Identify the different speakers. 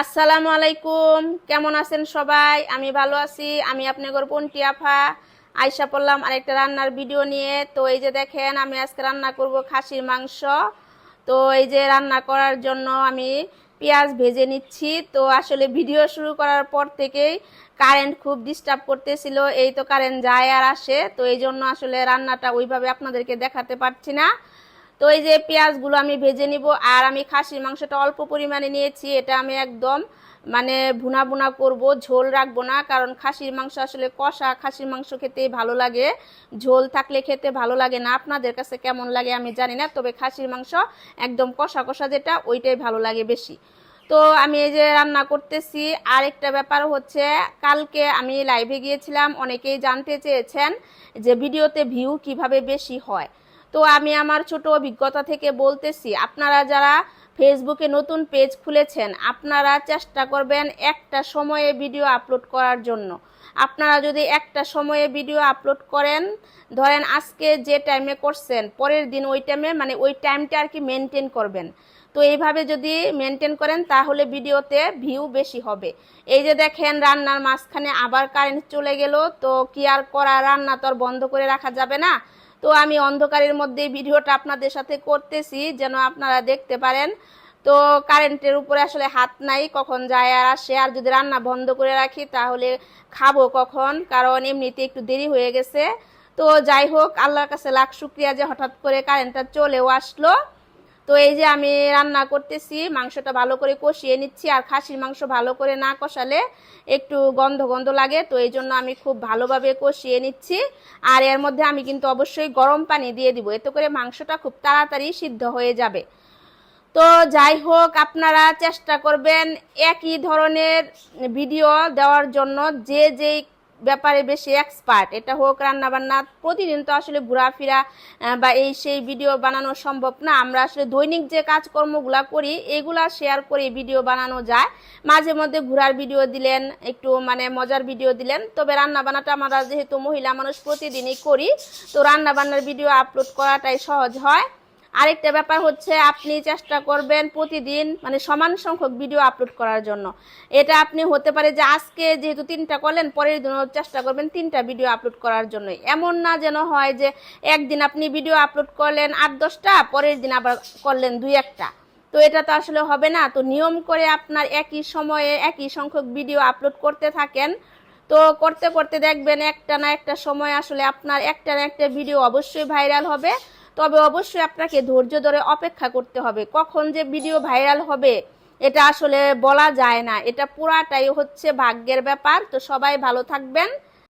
Speaker 1: আসসালামু আলাইকুম। কেমন আছেন সবাই? আমি ভালো আছি। আমি আপনাদের পন্টি আফা। আয়সা পড়লাম আরেকটা রান্নার ভিডিও নিয়ে। তো এই যে দেখেন, আমি আজকে রান্না করব খাসির মাংস। তো এই যে রান্না করার জন্য আমি পেঁয়াজ ভেজে নিচ্ছি। তো আসলে ভিডিও শুরু করার পর থেকেই কারেন্ট খুব ডিস্টার্ব করতেছিল। এই তো কারেন্ট যায় আর আসে। তো এই জন্য আসলে রান্নাটা ওইভাবে আপনাদেরকে দেখাতে পারছি না। তো এই যে পেঁয়াজগুলো আমি ভেজে নিব, আর আমি খাসির মাংসটা অল্প পরিমাণে নিয়েছি, এটা আমি একদম মানে ভুনা ভুনা করব, ঝোল রাখব না, কারণ খাসির মাংস আসলে কষা খাসির মাংস খেতেই ভালো লাগে, ঝোল থাকলে খেতে ভালো লাগে না, আপনাদের কাছে কেমন লাগে আমি জানি না, তবে খাসির মাংস একদম কষা কষা যেটা, ওইটাই ভালো লাগে বেশি। তো আমি এই যে রান্না করতেছি আর একটা ব্যাপার হচ্ছে, কালকে আমি লাইভে গিয়েছিলাম, অনেকেই জানতে চেয়েছেন যে ভিডিওতে ভিউ কীভাবে বেশি হয়। তো আমি আমার ছোট অভিজ্ঞতা থেকে বলতেছি, আপনারা যারা ফেসবুকে নতুন পেজ খুলেছেন, আপনারা চেষ্টা করবেন একটা সময়ে ভিডিও আপলোড করার জন্য। আপনারা যদি একটা সময়ে ভিডিও আপলোড করেন, ধরেন আজকে যে টাইমে করছেন, পরের দিন ওই টাইমে মানে ওই টাইমটা আর কি মেনটেন করবেন। তো এইভাবে যদি মেনটেন করেন, তাহলে ভিডিওতে ভিউ বেশি হবে। এই যে দেখেন, রান্নার মাঝখানে আবার কারেন্ট চলে গেল, তো কি আর করা? রান্না তো আর বন্ধ করে রাখা যাবে না। তো আমি অন্ধকারের মধ্যে ভিডিওটা আপনাদের সাথে করতেছি, যেন আপনারা দেখতে পারেন। তো কারেন্টের উপরে আসলে হাত নাই, কখন যায় আর আসে। আর যদি রান্না বন্ধ করে রাখি, তাহলে খাব কখন, কারণ এমনিতে একটু দেরি হয়ে গেছে। তো যাই হোক, আল্লাহর কাছে লাখ শুক্রিয়া যে হঠাৎ করে কারেন্টটা চলেও আসলো। তো এই যে আমি রান্না করতেছি, মাংসটা ভালো করে কষিয়ে নিচ্ছি আর খাসির মাংস ভালো করে না কষালে একটু গন্ধ গন্ধ লাগে, তো এই জন্য আমি খুব ভালোভাবে কষিয়ে নিচ্ছি। আর এর মধ্যে আমি কিন্তু অবশ্যই গরম পানি দিয়ে দিব, এতে করে মাংসটা খুব তাড়াতাড়ি সিদ্ধ হয়ে যাবে। তো যাই হোক, আপনারা চেষ্টা করবেন একই ধরনের ভিডিও দেওয়ার জন্য, যে যেই ব্যাপারে বেশি এক্সপার্ট এটা হোক রান্না বান্না প্রতিদিন তো আসলে ঘোরাফেরা বা এই সেই ভিডিও বানানো সম্ভব না। আমরা আসলে দৈনিক যে কাজকর্মগুলা করি, এগুলা শেয়ার করে ভিডিও বানানো যায়। মাঝে মধ্যে ঘোরার ভিডিও দিলেন, একটু মানে মজার ভিডিও দিলেন। তবে রান্না বান্নাটা আমরা যেহেতু মহিলা মানুষ প্রতিদিনই করি, তো রান্না বান্নার ভিডিও আপলোড করাটাই সহজ হয়। আরেকটা ব্যাপার হচ্ছে আপনি চেষ্টা করবেন প্রতিদিন মানে সমান সংখ্যক ভিডিও আপলোড করার জন্য। এটা আপনি হতে পারে যে আজকে যেহেতু তিনটা করলেন, পরের দিনও চেষ্টা করবেন তিনটা ভিডিও আপলোড করার জন্য। এমন না যেন হয় যে একদিন আপনি ভিডিও আপলোড করলেন আট দশটা, পরের দিন আবার করলেন দুই একটা। তো এটা তো আসলে হবে না। তো নিয়ম করে আপনার একই সময়ে একই সংখ্যক ভিডিও আপলোড করতে থাকেন। তো করতে করতে দেখবেন একটা না একটা সময় আসলে আপনার একটা না একটা ভিডিও অবশ্যই ভাইরাল হবে। তবে অবশ্যই আপনাকে ধৈর্য ধরে অপেক্ষা করতে হবে। কখন যে ভিডিও ভাইরাল হবে, এটা আসলে বলা যায় না। এটা পুরাটাই হচ্ছে ভাগ্যের ব্যাপার। তো সবাই ভালো থাকবেন।